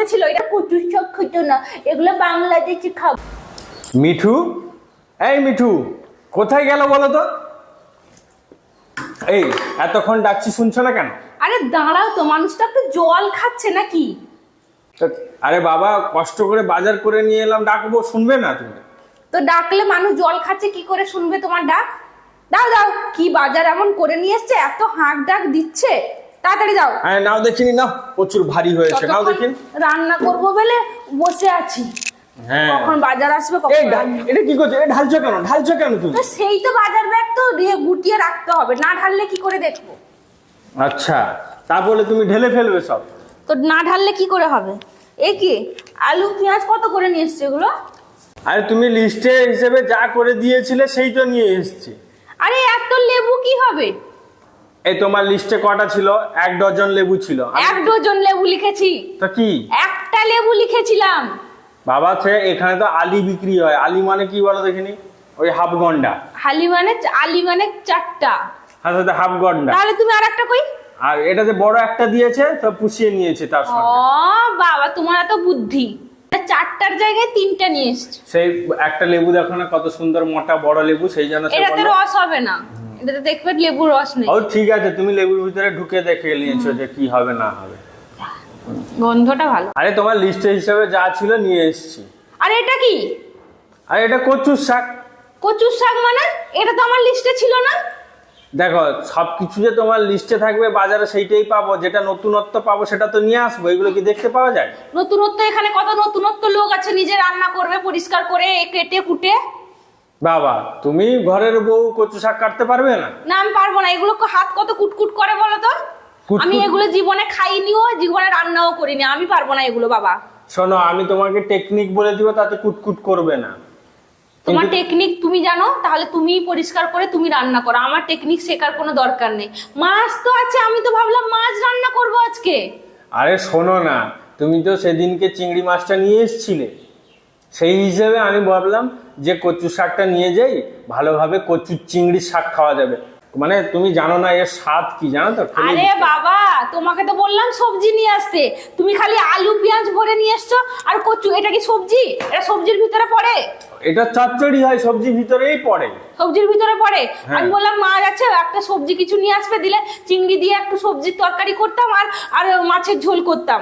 মধ্যে ছিল এটা কচুর শাক খেতো না এগুলো বাংলাদেশি খাবার মিঠু? এই মিঠু কোথায় গেল বলো তো? এই এতক্ষণ ডাকছি শুনছো না কেন? আরে দাঁড়াও তো মানুষটা একটু জল খাচ্ছে নাকি? আরে বাবা কষ্ট করে বাজার করে নিয়ে এলাম ডাকবো শুনবে না তুমি? তো ডাকলে মানুষ জল খাচ্ছে কি করে শুনবে তোমার ডাক? দাও দাও কি বাজার এমন করে নিয়ে এসছে এত হাঁক ডাক দিচ্ছে? তাড়াতাড়ি দাও হ্যাঁ নাও দেখিনি নাও। প্রচুর ভারী হয়েছে। নাও দেখিনি রান্না করব বলে বসে আছি। হ্যাঁ। কখন বাজার আসবে কখন এটা কি করছ? এটা ঢালছো কেন? ঢালছো কেন তুমি? সেই তো বাজার ব্যাগ তো দিয়ে গুটিয়ে রাখতে হবে। না ঢাললে কি করে দেখব? আচ্ছা তা বলে তুমি ঢেলে ফেলবে সব। তো না ঢাললে কি করে হবে? এ কি? আলু পেঁয়াজ কত করে নিয়ে এসছে এগুলো? আরে তুমি লিস্টে হিসেবে যা করে দিয়েছিলে সেই তো নিয়ে এসেছি। আরে এত লেবু কি হবে? এই তোমার লিস্টে কটা ছিল? এক ডজন লেবু ছিল। এক ডজন লেবু লিখেছি। তা কি? একটা লেবু লিখেছিলাম। বাবা সে এখানে তো আলি বিক্রি হয়। আলি মানে কি বলো দেখিনি ওই হাফ গন্ডা। হালি মানে আলি মানে চারটা। হাতে সাথে হাফ গন্ডা। তাহলে তুমি আর একটা কই? আর এটা যে বড় একটা দিয়েছে তো পুষিয়ে নিয়েছে তার ও বাবা তোমার এত বুদ্ধি। চারটার জায়গায় তিনটা নিয়ে এসছে। সেই একটা লেবু দেখো না কত সুন্দর মোটা বড় লেবু সেই জন্য এটাতে রস হবে না। এটাতে দেখবে লেবুর রস নেই। ও ঠিক আছে তুমি লেবুর ভিতরে ঢুকে দেখে নিয়েছো যে কি হবে না হবে। গন্ধটা ভালো। আরে তোমার লিস্টে হিসেবে যা ছিল নিয়ে এসেছি। আর এটা কি? আর এটা কচুর শাক। কচুর শাক মানে? এটা তো আমার লিস্টে ছিল না। দেখো সবকিছু যে তোমার লিস্টে থাকবে বাজারে সেইটাই পাবো যেটা নতুনত্ব পাবো সেটা তো নিয়ে আসব এগুলো কি দেখতে পাওয়া যায়? নতুনত্ব এখানে কত নতুনত্ব লোক আছে নিজে রান্না করবে পরিষ্কার করে কেটে কুটে। বাবা তুমি ঘরের বউ কচু শাক কাটতে পারবে না? না আমি পারব না। এগুলো হাত কত কুটকুট করে বলো তো? আমি এগুলো জীবনে খাইনিও জীবনে রান্নাও করিনি। আমি পারব না এগুলো বাবা। শোনো আমি তোমাকে টেকনিক বলে দিব তাতে কুটকুট করবে না। তোমার টেকনিক তুমি জানো? তাহলে তুমি পরিষ্কার করে তুমি রান্না করো। আমার টেকনিক শেখার কোনো দরকার নেই। মাছ তো আছে আমি তো ভাবলাম মাছ রান্না করব আজকে। আরে শোনো না তুমি তো সেদিনকে চিংড়ি মাছটা নিয়ে এসছিলে। সেই হিসেবে আমি ভাবলাম যে কচু শাকটা নিয়ে যাই ভালোভাবে কচু চিংড়ি শাক খাওয়া যাবে। মানে তুমি জানো না এর স্বাদ কি জানো তো? আরে বাবা তোমাকে তো বললাম সবজি নিয়ে আসতে। তুমি খালি আলু পেঁয়াজ ভরে নিয়ে এসছো আর কচু এটা কি সবজি? এটা সবজির ভিতরে পড়ে? এটা চচ্চড়ি হয় সবজির ভিতরেই পড়ে। সবজির ভিতরে পড়ে? হ্যাঁ। আমি বললাম মাছ আছে একটা সবজি কিছু নিয়ে আসবে দিলে চিংড়ি দিয়ে একটু সবজির তরকারি করতাম আর আর মাছের ঝোল করতাম।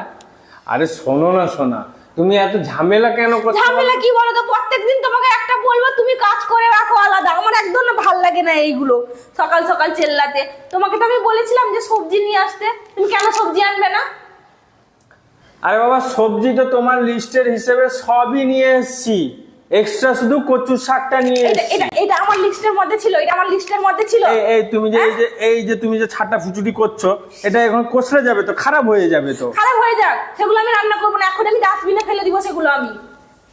আরে শোনো না শোনা। তুমি এত ঝামেলা কেন করছ? ঝামেলা কি বলো তো প্রত্যেকদিন তোমাকে একটা বলব তুমি কাজ করে রাখো আলাদা। আমার একদম ভালো ভালো লাগে না এইগুলো। সকাল সকাল চেল্লাতে। তোমাকে তো আমি বলেছিলাম যে সবজি নিয়ে আসতে। তুমি কেন সবজি আনবে না? আরে বাবা সবজি তো তোমার লিস্টের হিসেবে সবই নিয়ে এসেছি। এক্সট্রা শুধু কচু শাকটা নিয়ে এটা এটা এটা আমার লিস্টের মধ্যে ছিল এটা আমার লিস্টের মধ্যে ছিল। এই এই তুমি যে এই যে এই যে তুমি যে ছাটা ফুচুটি করছ এটা এখন কষলে যাবে তো খারাপ হয়ে যাবে তো। খারাপ হয়ে যাক সেগুলো আমি রান্না করব না এখন আমি ডাস্টবিনে ফেলে দিব সেগুলো আমি।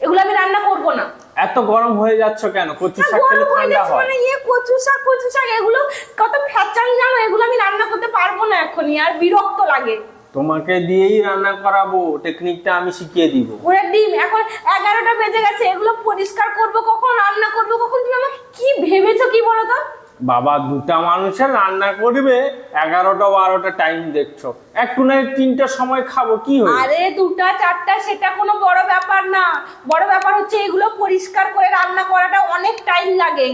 এগুলো আমি রান্না করব না। এত গরম হয়ে যাচ্ছ কেন? কচু শাক খেলে হয়ে ঠান্ডা হয়। মানে ইয়ে কচু শাক কচু শাক এগুলো কত ফ্যাচান জানো এগুলো আমি রান্না করতে পারব না এখনই আর বিরক্ত লাগে। তোমাকে দিয়েই রান্না করাবো টেকনিকটা আমি শিখিয়ে দিব। ওরা ডিম এখন এগারোটা বেজে গেছে এগুলো পরিষ্কার করব কখন রান্না করব কখন? তুমি আমাকে কি ভেবেছো কি বলো তো? বাবা দুটা মানুষের রান্না করবে এগারোটা বারোটা টাইম দেখছ। একটু না তিনটার সময় খাব কি হয়েছে আরে দুটা চারটা সেটা কোনো বড় ব্যাপার না। বড় ব্যাপার হচ্ছে এগুলো পরিষ্কার করে রান্না করাটা অনেক টাইম লাগে।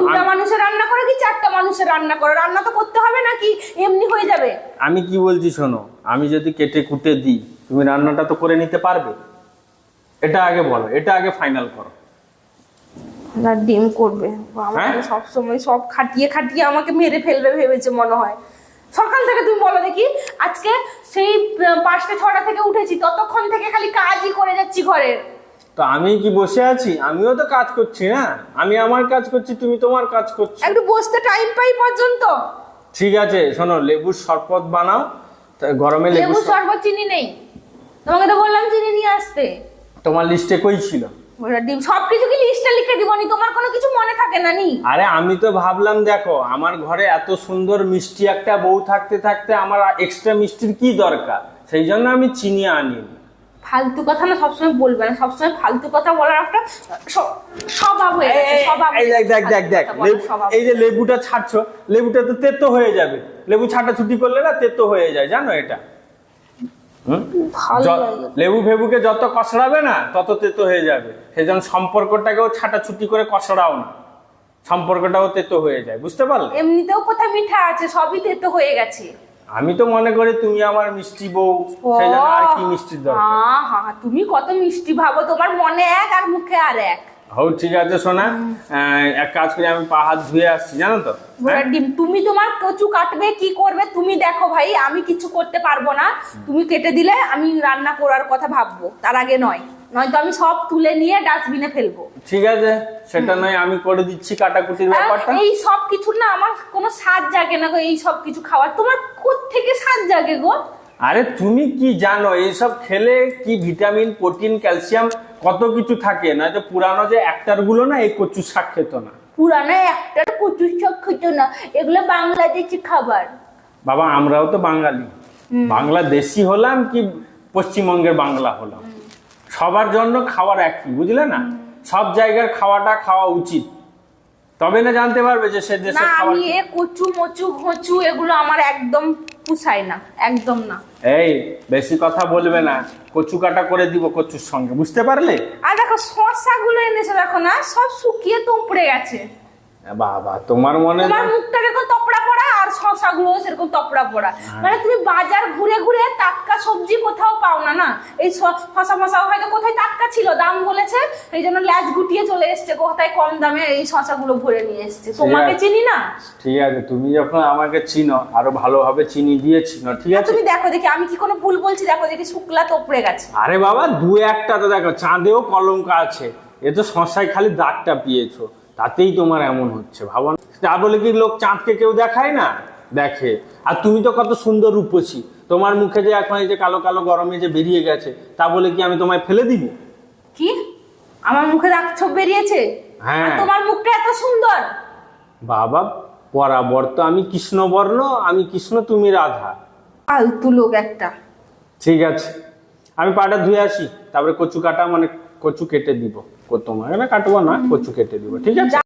দুটা মানুষের রান্না করে কি চারটা মানুষের রান্না করে? রান্না তো করতে হবে নাকি এমনি হয়ে যাবে। আমি কি বলছি শোনো আমি যদি কেটে কুটে দিই তুমি রান্নাটা তো করে নিতে পারবে। এটা আগে বলো এটা আগে ফাইনাল করো। না ডিম করবে। হ্যাঁ? সব সময় সব খাটিয়ে খাটিয়ে আমাকে মেরে ফেলবে ভেবেছে মনে হয়। সকাল থেকে তুমি বলো দেখি আজকে সেই পাঁচটা ছটা থেকে উঠেছি ততক্ষণ থেকে খালি কাজই করে যাচ্ছি ঘরের। তো আমি কি বসে আছি? আমিও তো কাজ করছি না। আমি আমার কাজ করছি তুমি তোমার কাজ করছ। একটু বসতে টাইম পাই পর্যন্ত। ঠিক আছে শোনো লেবুর শরবত বানাও। তা গরমে লেবু লেবু শরবত চিনি নেই। তোমাকে তো বললাম চিনি নিয়ে আসতে। তোমার লিস্টে কই ছিল? ওরা ডিম সবকিছু কি লিস্টে লিখে দিবনি? তোমার কোনো কিছু মনে থাকে না নি? আরে আমি তো ভাবলাম দেখো আমার ঘরে এত সুন্দর মিষ্টি একটা বউ থাকতে থাকতে আমার এক্সট্রা মিষ্টির কি দরকার? সেই জন্য আমি চিনি আনি ফালতু কথা না সবসময় বলবে না সবসময় ফালতু কথা বলার একটা স্বভাব হয়ে দেখ দেখ দেখ দেখ। এই যে লেবুটা ছাড়ছো লেবুটা তো তেতো হয়ে যাবে। লেবু ছাটা ছুটি করলে না তেতো হয়ে যায় জানো এটা। লেবু ফেবুকে যত কষড়াবে না তত তেতো হয়ে যাবে। সেজন্য সম্পর্কটাকেও ছাটাছুটি করে কষড়াও না। সম্পর্কটাও তেতো হয়ে যায় বুঝতে পারলে? এমনিতেও কোথায় মিঠা আছে সবই তেতো হয়ে গেছে। আমি তো মনে করি তুমি আমার মিষ্টি বউ সেই জন্য আর কি মিষ্টির দরকার? হ্যাঁ হ্যাঁ তুমি কত মিষ্টি ভাবো তোমার মনে এক আর মুখে আর এক। হও ঠিক আছে সোনা। এক কাজ করে আমি পা হাত ধুয়ে আসছি জানো তো? ডিম তুমি তোমার কচু কাটবে কি করবে তুমি দেখো ভাই আমি কিছু করতে পারব না। তুমি কেটে দিলে আমি রান্না করার কথা ভাববো তার আগে নয়। নয়তো আমি সব তুলে নিয়ে ডাস্টবিনে ফেলব। ঠিক আছে সেটা নয় আমি করে দিচ্ছি কাটাকুটির ব্যাপারটা। এই সব কিছু না আমার কোনো স্বাদ জাগে না গো এই সব কিছু খাওয়ার। তোমার থেকে স্বাদ জাগে গো? আরে তুমি কি জানো এইসব খেলে কি ভিটামিন প্রোটিন ক্যালসিয়াম কত কিছু থাকে? না যে পুরানো যে অ্যাক্টারগুলো না এই কচু শাক খেত না। পুরানো একটার কচুর শাক খেতো না এগুলো বাংলাদেশি খাবার। বাবা আমরাও তো বাঙালি। বাংলাদেশি হলাম কি পশ্চিমবঙ্গের বাংলা হলাম? সবার জন্য খাওয়ার একই বুঝলে না? সব জায়গার খাওয়াটা খাওয়া উচিত। তবে না জানতে পারবে যে সে দেশে খাবার আমি এ কচু মচু ঘচু এগুলো আমার একদম পুষায় না একদম না। এই বেশি কথা বলবে না। কচু কাটা করে দিব কচুর সঙ্গে বুঝতে পারলে? আর দেখো শসা গুলো এনেছে দেখো না সব শুকিয়ে তো উপড়ে গেছে। বাবা তোমার মনে তোমার মুখটা দেখো তপড়া পড়া আর শসা গুলো সেরকম তপড়া পড়া। মানে তুমি বাজার ঘুরে ঘুরে টাটকা সবজি কোথাও পাও না না? এই শ- শসা মশা হয়তো কোথায় টাটকা ছিল দাম বলেছে এই জন্য ল্যাজ গুটিয়ে চলে এসছে কোথায় কম দামে এই শসা গুলো ভরে নিয়ে এসছে। তোমাকে চিনি না? ঠিক আছে তুমি যখন আমাকে চিনো আরও ভালোভাবে চিনি দিয়ে চিনো ঠিক আছে? তুমি দেখো দেখি আমি কি কোনো ভুল বলছি? দেখো দেখি শুকলা তোপড়ে গেছে। আরে বাবা দু একটা তো দেখো চাঁদেও কলঙ্ক আছে। এ তো শশায় খালি দাগটা পিয়েছো। তাতেই তোমার এমন হচ্ছে ভাবো। তা বলে কি লোক চাঁদকে কেউ দেখায় না? দেখে। আর তুমি তো কত সুন্দর রূপসী। তোমার মুখে যে এখন এই যে কালো কালো গরমে যে বেরিয়ে গেছে তা বলে কি আমি তোমায় ফেলে দিব? কি? আমার মুখে দাগ ছোপ বেরিয়েছে? হ্যাঁ। তোমার মুখটা এত সুন্দর? বাবা বরাবর তো আমি কৃষ্ণবর্ণ আমি কৃষ্ণ তুমি রাধা। ফালতু লোক একটা। ঠিক আছে। আমি পাটা ধুয়ে আসি তারপরে কচু কাটা মানে কচু কেটে দিব। তোমাকে না কাটবো না কচু কেটে দিব ঠিক আছে